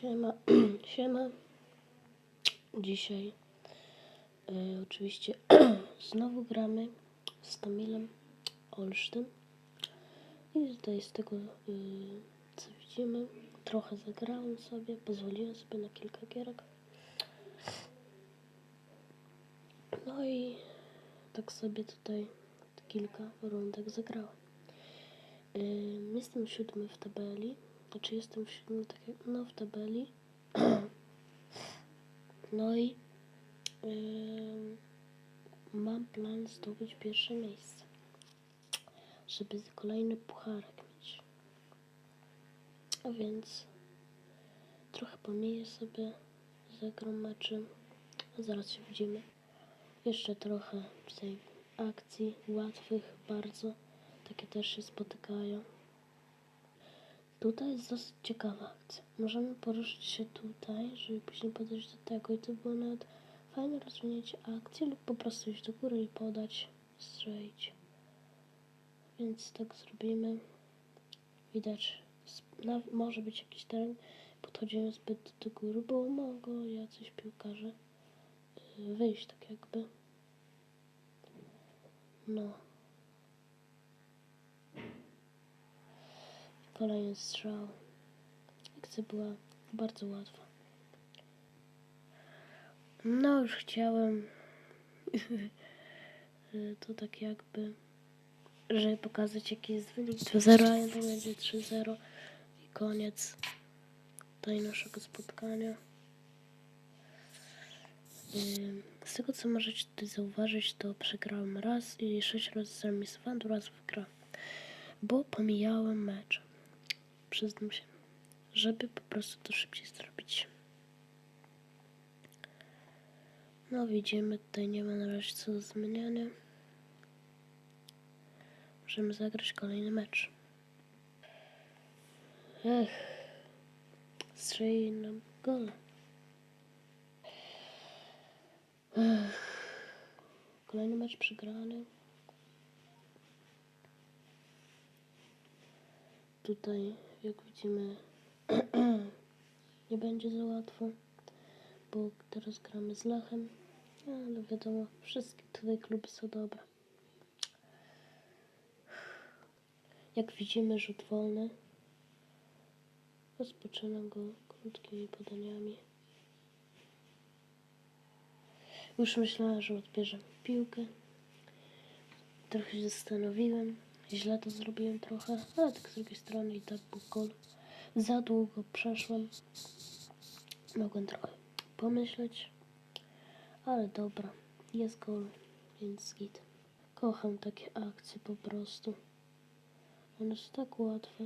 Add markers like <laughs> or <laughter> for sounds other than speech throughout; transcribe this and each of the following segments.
Siema, <clears throat> siema. Dzisiaj e, oczywiście <clears throat> znowu gramy z Kamilem Olsztyn. I tutaj z tego, e, co widzimy, trochę zagrałem sobie, pozwoliłem sobie na kilka gierek. No i tak sobie tutaj kilka rundek zagrałem. E, Jestem siódmy w tabeli. Jestem w siódmym, tak jak, no w tabeli. <clears throat> No i em, mam plan zdobyć pierwsze miejsce. Żeby kolejny pucharek mieć. A więc trochę pomieję sobie, zagram meczem. A zaraz się widzimy. Jeszcze trochę tutaj akcji łatwych bardzo. Takie też się spotykają. Tutaj jest dosyć ciekawa akcja. Możemy poruszyć się tutaj, żeby później podejść do tego i to było nawet fajne rozwinięcie akcji lub po prostu iść do góry i podać, strzelić. Więc tak zrobimy. Widać, może być jakiś teren. Podchodzimy zbyt do góry, bo mogą jacyś piłkarze y, wyjść tak jakby. No. Kolejny strzał. Akcja była bardzo łatwa. No już chciałem <laughs> to tak jakby, żeby pokazać jaki jest wynik 2-0, a to będzie 3-0 i koniec tutaj naszego spotkania. Z tego co możecie tutaj zauważyć, to przegrałem raz i sześć razy zremisowałem, dwa razy wygrałem, bo pomijałem mecz przyznam się, żeby po prostu to szybciej zrobić. No widzimy, tutaj nie ma na razie co do zmieniania. Możemy zagrać kolejny mecz. Ech, strzeli nam kolejny mecz przegrany. Tutaj, jak widzimy, <clears throat> nie będzie za łatwo, bo teraz gramy z Lechem, ale wiadomo, wszystkie tutaj kluby są dobre. Jak widzimy, rzut wolny. Rozpoczynam go krótkimi podaniami. Już myślałem, że odbierzę piłkę. Trochę się zastanowiłem. Źle to zrobiłem trochę, ale tak z drugiej strony i tak był gol. Za długo przeszłem. Mogłem trochę pomyśleć, ale dobra, jest gol, więc git. Kocham takie akcje po prostu. One są tak łatwe.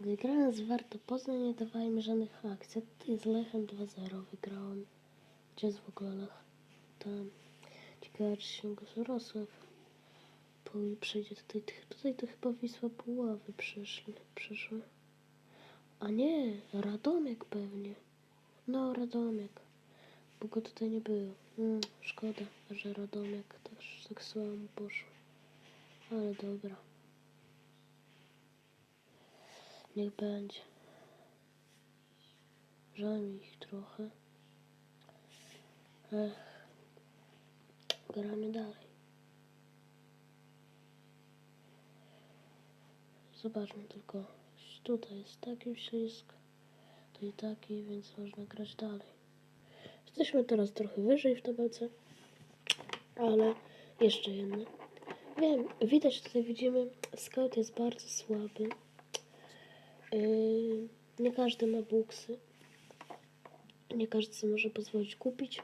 Gdy grałem z Warto Poznań nie dawali mi żadnych akcji. Tutaj z Lechem 2-0 wygrałem. Gdzie jest w ogóle Lech? Tam. Ciekawe, czy się go Zorosław po- przejdzie tutaj. Tutaj to chyba Wisła Puławy przyszli, przyszły. A nie, Radomiak pewnie. No, Radomiak. Bo go tutaj nie było. Mm, szkoda, że Radomiak też tak słabo poszło. Ale dobra. Niech będzie. Żal mi ich trochę. Ech. Gramy dalej. Zobaczmy tylko. Tutaj jest taki ślisk, to i taki, więc można grać dalej. Jesteśmy teraz trochę wyżej w tabelce, ale jeszcze jedno. Wiem, widać tutaj widzimy, scout jest bardzo słaby. Yy, nie każdy ma buksy. Nie każdy może pozwolić kupić.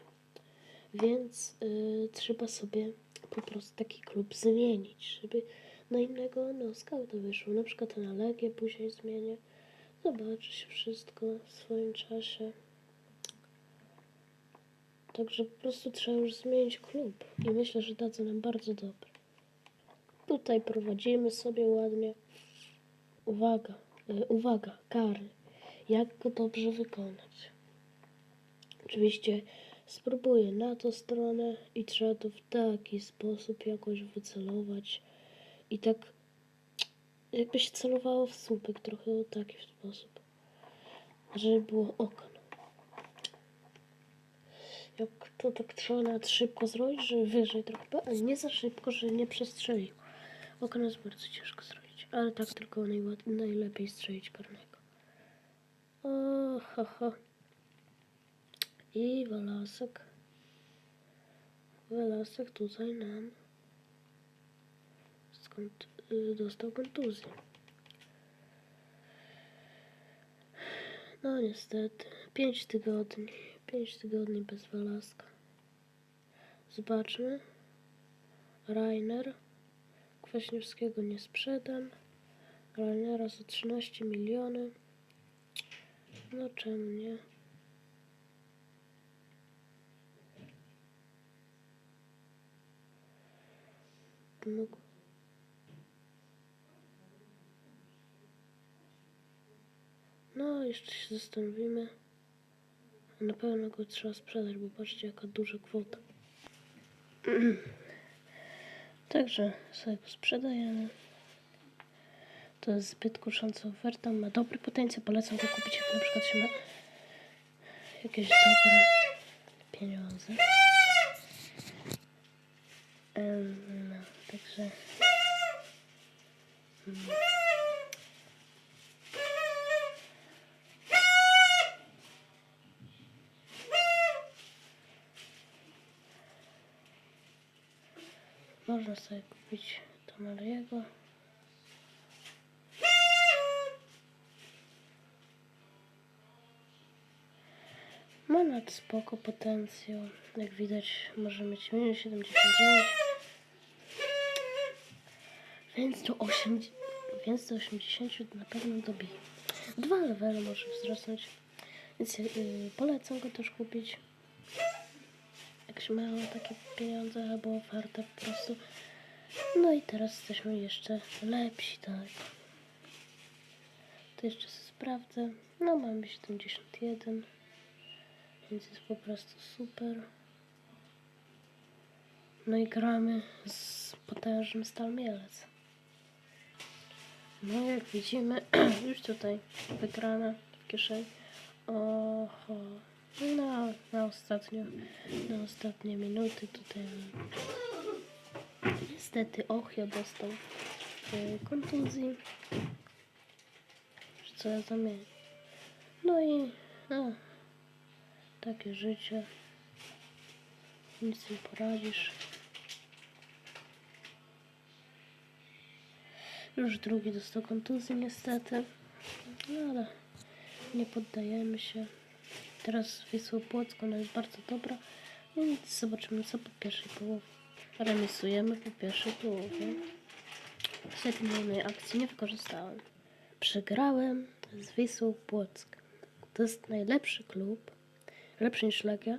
Więc y, trzeba sobie po prostu taki klub zmienić, żeby na innego no, skauta wyszło. Na przykład na Legię później zmienię. Zobaczy się wszystko w swoim czasie. Także po prostu trzeba już zmienić klub. I myślę, że dadzą nam bardzo dobre. Tutaj prowadzimy sobie ładnie. Uwaga, y, uwaga, kary. Jak go dobrze wykonać. Oczywiście spróbuję na tą stronę i trzeba to w taki sposób jakoś wycelować i tak jakby się celowało w słupek trochę w taki sposób. Żeby było okno. Jak to tak trzeba nawet szybko zrobić, żeby wyżej trochę, ale nie za szybko, że nie przestrzelił. Okno jest bardzo ciężko zrobić, ale tak tylko najlepiej strzelić karnego. O. I Walasek. Walasek tutaj nam skąd y, dostał kontuzję. No niestety, 5 tygodni, 5 tygodni bez Walaska. Zobaczmy. Rainer. Kwaśniewskiego nie sprzedam. Rainera za 13 miliony. No czemu nie? No, jeszcze się zastanowimy. Na pewno go trzeba sprzedać, bo patrzcie jaka duża kwota. <clears throat> Także sobie go sprzedajemy. To jest zbyt kusząca oferta. Ma dobry potencjał. Polecam go kupić, jak na przykład się ma jakieś dobre pieniądze. Em, No, także. Można sobie kupić Tamariego. Ma nad spoko potencjał. Jak widać może mieć minus 79. Więc do 8, więc do 80 na pewno dobije. Dwa levele może wzrosnąć. Więc yy, polecam go też kupić. Jak się mają takie pieniądze albo ofertę po prostu. No i teraz jesteśmy jeszcze lepsi, tak. To jeszcze sprawdzę. No mamy 71. Więc jest po prostu super. No i gramy z potężnym Stal Mielec. No jak widzimy, <clears throat> już tutaj wygrana w kieszeni. Oho. No, na ostatnio, na ostatnie minuty tutaj niestety Ochio dostał e, kontuzji. Co ja zamienię? No i no, takie życie. Nic nie poradzisz. Już drugi dostał kontuzję niestety. No ale nie poddajemy się. Teraz Wisła Płocko, ona jest bardzo dobra. Więc zobaczymy co po pierwszej połowie. Remisujemy po pierwszej połowie. Jednej akcji nie wykorzystałem. Przegrałem z Wisłą Płock. To jest najlepszy klub. Lepszy niż Legia,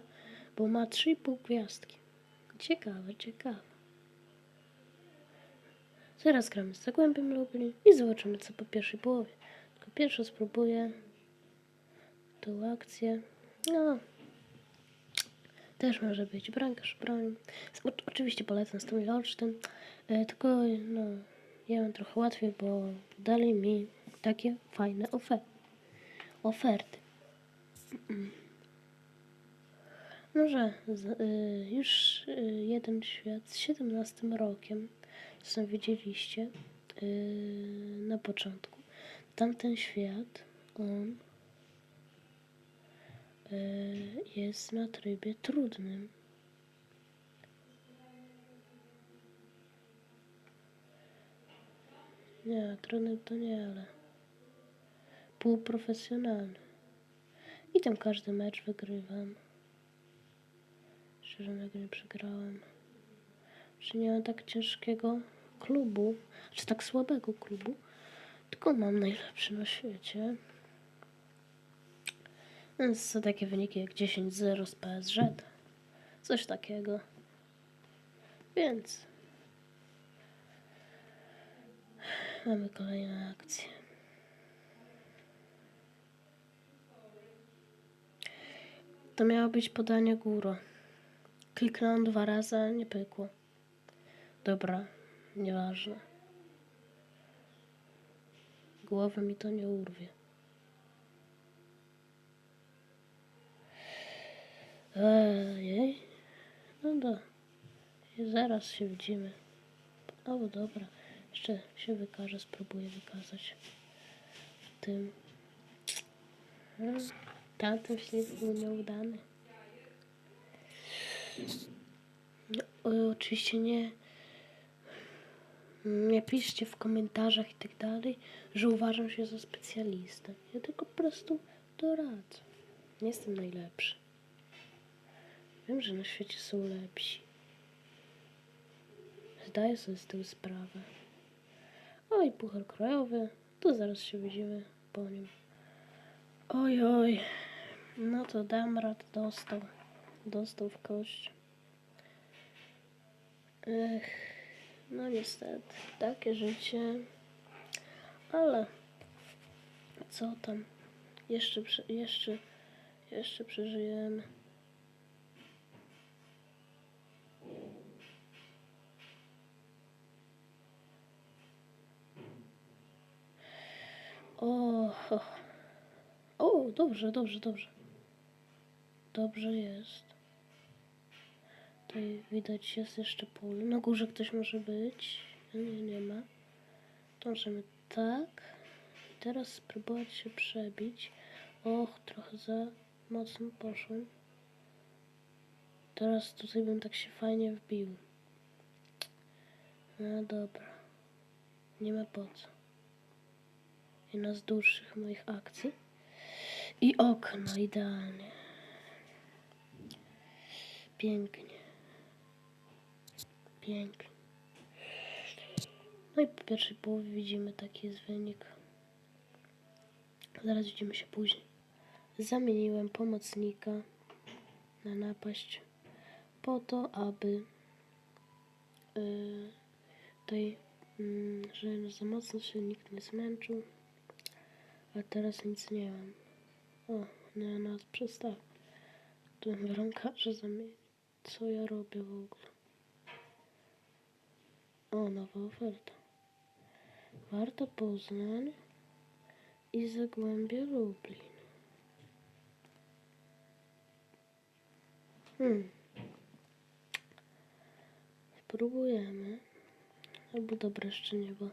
bo ma 3,5 gwiazdki. Ciekawe, ciekawe. Teraz gramy z Zagłębiem Lublin i zobaczymy co po pierwszej połowie. Tylko pierwsze spróbuję tą akcję. No, też może być bramkarz broni. O- Oczywiście polecam Stomil Olsztyn, e, tylko no, ja mam trochę łatwiej, bo dali mi takie fajne ofe oferty. Może z, y, już y, jeden świat z 17 rokiem, co widzieliście y, na początku. Tamten świat, on y, jest na trybie trudnym. Nie, trudny to nie, ale półprofesjonalny. I tam każdy mecz wygrywam. Żadnego nie przegrałem. Że nie mam tak ciężkiego klubu, czy tak słabego klubu, tylko mam najlepszy na świecie. Więc są takie wyniki jak 10-0 z PSG. Coś takiego. Więc mamy kolejne akcje. To miało być podanie górą. Kliknąłem dwa razy, nie pykło. Dobra, nieważne. Głowy mi to nie urwie. Ojej. No do. Zaraz się widzimy. O, dobra. Jeszcze się wykażę, spróbuję wykazać w tym. Hmm. Tamten ślizg był nieudany. No, oczywiście nie. Nie piszcie w komentarzach i tak dalej, że uważam się za specjalistę. Ja tylko po prostu doradzę. Nie jestem najlepszy. Wiem, że na świecie są lepsi. Zdaję sobie z tego sprawę. Oj, puchar krajowy. To zaraz się widzimy po nim. Oj, oj. No to Damrat dostał. Dostał w kość. Ech, no niestety, takie życie. Ale co tam? Jeszcze, jeszcze, jeszcze przeżyjemy. O, o, dobrze, dobrze, dobrze. Dobrze jest. Tutaj widać jest jeszcze pól. Na górze ktoś może być. Nie, nie ma. Możemy tak. I teraz spróbować się przebić. Och, trochę za mocno poszłem. Teraz tutaj bym tak się fajnie wbił. No dobra. Nie ma po co. Jedna z dłuższych moich akcji. I okno idealnie. Pięknie. Pięknie. No i po pierwszej połowie widzimy taki jest wynik. Zaraz widzimy się później. Zamieniłem pomocnika na napaść po to, aby yy, tutaj, yy, że za mocno się nikt nie zmęczył. A teraz nic nie mam. O, nie, nawet przestaw. Tu mam rąkarze zamienić. Co ja robię w ogóle? O, nowa oferta. Warta Poznań i Zagłębie Lublin. Hmm. Spróbujemy. Albo dobra, jeszcze bo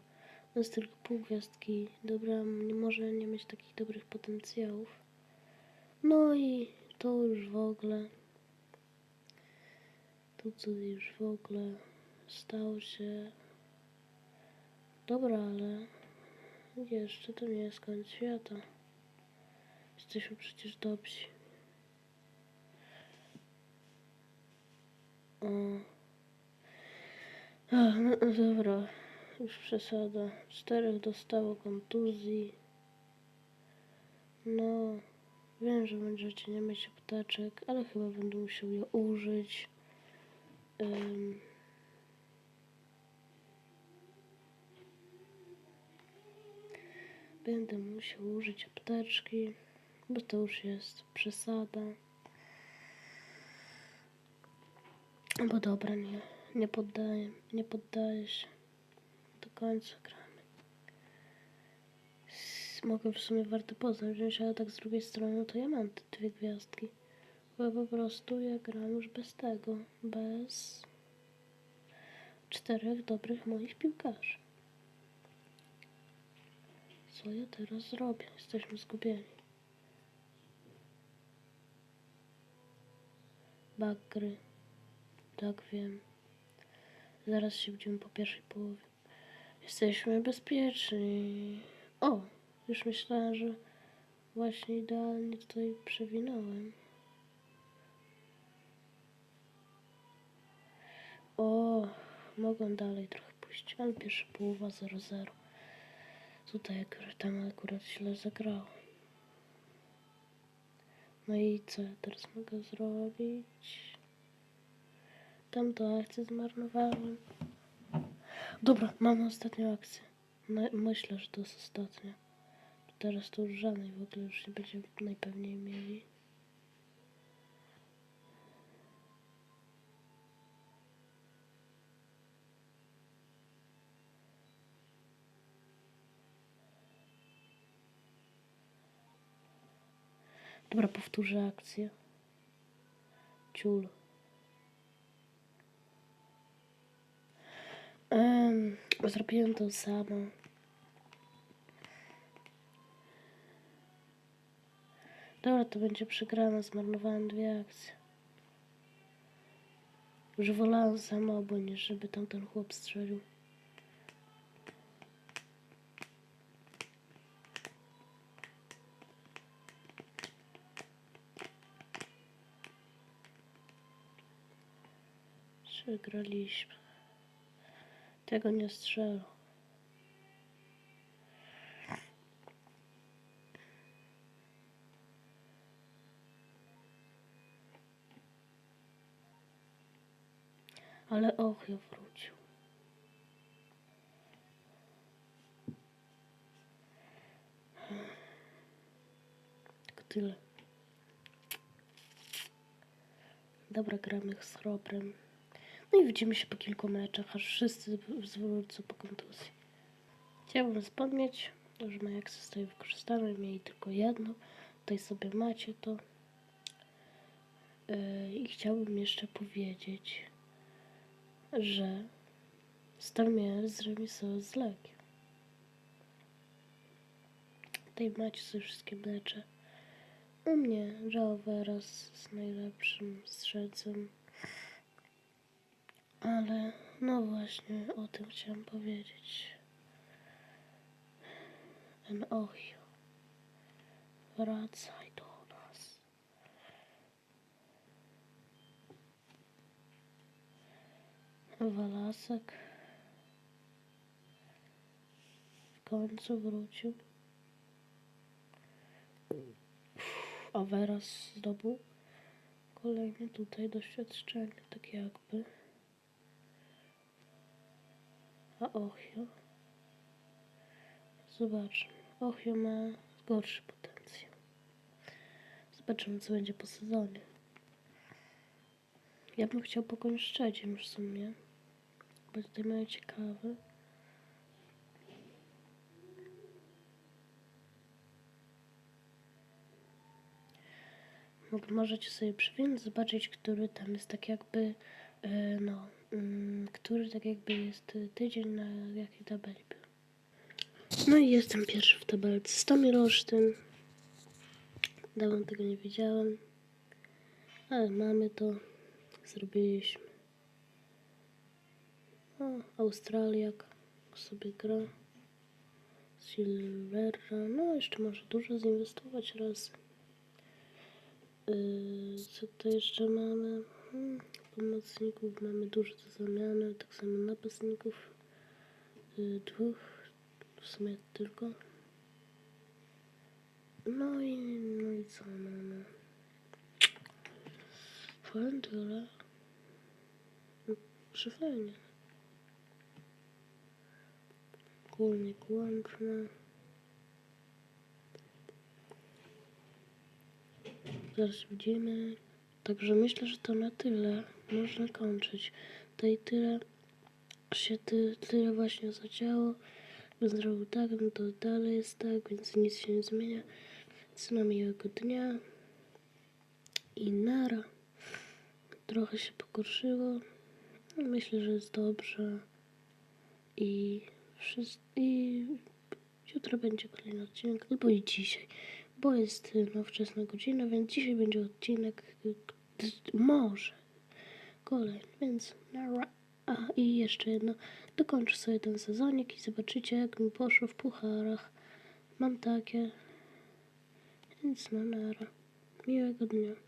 to jest tylko pół gwiazdki. Dobra, nie może nie mieć takich dobrych potencjałów. No i to już w ogóle. To co już w ogóle stało się. Dobra, ale jeszcze to nie jest koniec świata. Jesteśmy przecież dobrzy. O. Ach, no, no dobra, już przesada. Czterech dostało kontuzji. No, wiem, że będziecie nie mieć apteczek, ale chyba będę musiał je użyć. Ym. Będę musiał użyć apteczki, bo to już jest przesada. Bo dobra, nie, nie poddaję, nie poddaję się. Do końca gramy. Mogę w sumie warto poznać wziąć, ale tak z drugiej strony, to ja mam te dwie gwiazdki. Bo po prostu ja gram już bez tego, bez czterech dobrych moich piłkarzy. Co ja teraz zrobię? Jesteśmy zgubieni. Bak gry. Tak wiem. Zaraz się widzimy po pierwszej połowie. Jesteśmy bezpieczni. O! Już myślałem, że właśnie idealnie tutaj przewinąłem. O! Mogłem dalej trochę pójść, ale pierwsza połowa 0-0. Tutaj akurat, tam akurat źle zagrało. No i co ja teraz mogę zrobić? Tamtą akcję zmarnowałem. Dobra, mamy ostatnią akcję. My, myślę, że to jest ostatnia. Teraz to już żadnej w ogóle już nie będziemy najpewniej mieli. Dobra, powtórzę akcję. Ciul. Um, zrobiłem to samo. Dobra, to będzie przegrana. Zmarnowałem dwie akcje. Już wolałem samobu, niż żeby tam ten chłop strzelił. Przegraliśmy. Tego nie strzelał. Ale och, ja wrócił. Tylko tyle. Dobra, gramy z Chrobrem. No i widzimy się po kilku meczach, aż wszyscy zwrócą po kontuzji. Chciałbym wspomnieć, że moje akcje zostały wykorzystane, mieli tylko jedno. Tutaj sobie macie to. Yy, I chciałbym jeszcze powiedzieć, że Stal mnie zremisował z Legiem. Tutaj macie sobie wszystkie mecze. U mnie Joao Veras z najlepszym strzelcem. Ale no właśnie o tym chciałam powiedzieć. Ten Ochio. Wracaj do nas. Walasek. W końcu wrócił. A Veras zdobył kolejne tutaj doświadczenie, tak jakby. A Ochio? Zobaczmy. Ochio ma gorszy potencjał. Zobaczymy, co będzie po sezonie. Ja bym chciał pokoń Szczecin w sumie. Bo tutaj mają ciekawe. Możecie sobie przewinąć, zobaczyć, który tam jest tak jakby, e, no, który tak jakby jest tydzień na jakiej tabeli był. No i jestem pierwszy w tabelce. 100 Mirosztyn. Dawno tego nie widziałem. Ale mamy to. Zrobiliśmy. O, Australiak sobie gra. Silvera. No, jeszcze może dużo zinwestować raz. Yy, co to jeszcze mamy? Hmm, pomocników mamy dużo do zamiany. Tak samo napastników. Yy, dwóch. W sumie tylko. No i, no i co mamy? Tyle. Przyfajnie. Kulnik łączny. Zaraz widzimy. Także myślę, że to na tyle można kończyć. Tutaj tyle się ty, tyle właśnie zadziało. Bym zrobił tak, no to dalej jest tak, więc nic się nie zmienia. Więc na miłego dnia. I nara. Trochę się pogorszyło. Myślę, że jest dobrze. I, wszyscy, i jutro będzie kolejny odcinek, albo i dzisiaj. Bo jest no, wczesna godzina, więc dzisiaj będzie odcinek. Może kolejny, więc nara. A i jeszcze jedno. Dokończę sobie ten sezonik i zobaczycie, jak mi poszło w pucharach. Mam takie. Więc no nara. Miłego dnia.